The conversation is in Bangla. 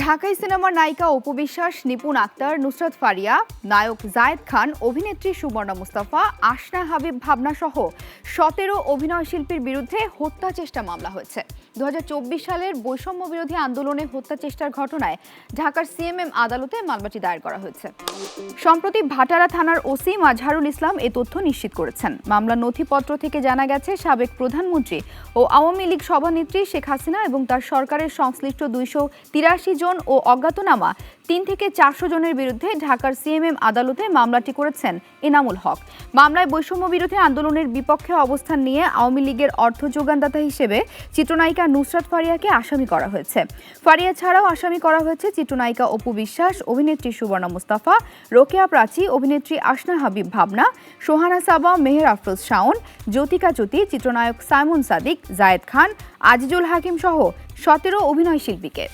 ঢাকাই সিনেমার নায়িকা অপবিশ্বাস নিপুণ আক্তার, নুসরাত ফারিয়া, নায়ক জায়েদ খান, অভিনেত্রী সুবর্ণা মুস্তাফা, আশনা হাবিব ভাবনা সহ সতেরো অভিনয় শিল্পীর বিরুদ্ধে হত্যা চেষ্টা মামলা হয়েছে। দু সালের বৈষম্য বিরোধী আন্দোলনে হত্যা চেষ্টার ঘটনায় ঢাকার সিএমএম আদালতে মামলাটি দায়ের করা হয়েছে। সম্প্রতি ভাটারা থানার ওসি মাজহারুল ইসলাম এ তথ্য নিশ্চিত করেছেন। মামলার নথিপত্র থেকে জানা গেছে, সাবেক প্রধানমন্ত্রী ও আওয়ামী লীগ সভানেত্রী শেখ হাসিনা এবং তার সরকারের সংশ্লিষ্ট দুইশো তিরাশি জন ও অজ্ঞাতনামা তিন থেকে চারশো জনের বিরুদ্ধে ঢাকার সিএমএম আদালতে মামলাটি করেছেন এনামুল হক। মামলায় বৈষম্য বিরোধী আন্দোলনের বিপক্ষে অবস্থান নিয়ে আওয়ামী লীগের অর্থ যোগানদাতা হিসেবে চিত্রনায়িকা নুসরাত ফারিয়াকে আসামি করা হয়েছে। ফারিয়া ছাড়াও আসামি করা হয়েছে চিত্রনায়িকা অপু বিশ্বাস, অভিনেত্রী সুবর্ণা মুস্তাফা, রোকেয়া প্রাচী, অভিনেত্রী আসনা হাবিব ভাবনা, সোহানা সাবা, মেহের আফরোজ শাওন, জ্যোতিকা জ্যোতি, চিত্রনায়ক সাইমন সাদিক, জায়েদ খান, আজিজুল হাকিম সহ সতেরো অভিনয় শিল্পীকে